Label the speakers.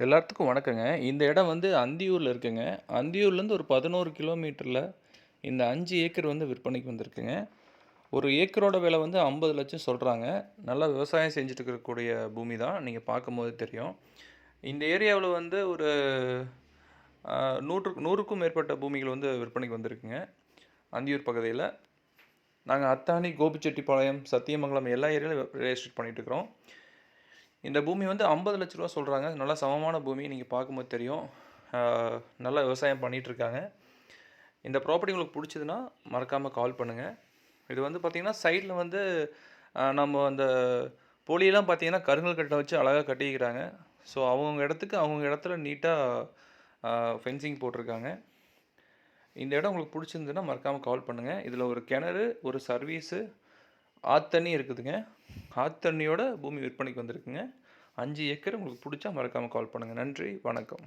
Speaker 1: எல்லாத்துக்கும் வணக்கங்க. இந்த இடம் வந்து அந்தியூரில் இருக்குங்க. அந்தியூர்லேருந்து ஒரு பதினோரு கிலோமீட்டரில் இந்த அஞ்சு ஏக்கர் வந்து விற்பனைக்கு வந்திருக்குங்க. ஒரு ஏக்கரோட விலை வந்து ஐம்பது லட்சம் சொல்கிறாங்க நல்லா விவசாயம் செஞ்சுட்டு இருக்கக்கூடிய பூமி தான். நீங்கள் பார்க்கும்போது தெரியும். இந்த ஏரியாவில் வந்து ஒரு நூற்று நூறுக்கும் மேற்பட்ட பூமிகள் வந்து விற்பனைக்கு வந்திருக்குங்க. அந்தியூர் பகுதியில் நாங்கள் அத்தானி, கோபிச்செட்டிப்பாளையம், சத்தியமங்கலம் எல்லா ஏரியாவிலும் ரெஜிஸ்டர் பண்ணிகிட்ருக்குறோம் இருக்கிறோம். இந்த பூமி வந்து ஐம்பது லட்ச ரூபா சொல்கிறாங்க நல்லா சமமான பூமி. நீங்கள் பார்க்கும்போது தெரியும். நல்லா விவசாயம் பண்ணிகிட்ருக்காங்க இந்த ப்ராப்பர்ட்டி உங்களுக்கு பிடிச்சதுன்னா மறக்காமல் கால் பண்ணுங்கள் இது வந்து பார்த்திங்கன்னா சைடில் வந்து நம்ம அந்த போலியெல்லாம் பார்த்திங்கன்னா கருங்கல் கட்டை வச்சு அழகாக கட்டிக்கிறாங்க ஸோ, அவங்கவுங்க இடத்துக்கு அவங்கவுங்க இடத்துல நீட்டாக ஃபென்சிங் போட்டிருக்காங்க. இந்த இடம் உங்களுக்கு பிடிச்சிருந்துன்னா மறக்காமல் கால் பண்ணுங்கள் இதில் ஒரு கிணறு, ஒரு சர்வீஸு, ஆத்தண்ணி இருக்குதுங்க. ஆத்தண்ணியோட பூமி விற்பனைக்கு வந்திருக்குங்க. அஞ்சு ஏக்கர் உங்களுக்கு பிடிச்சா மறக்காமல் கால் பண்ணுங்கள் நன்றி, வணக்கம்.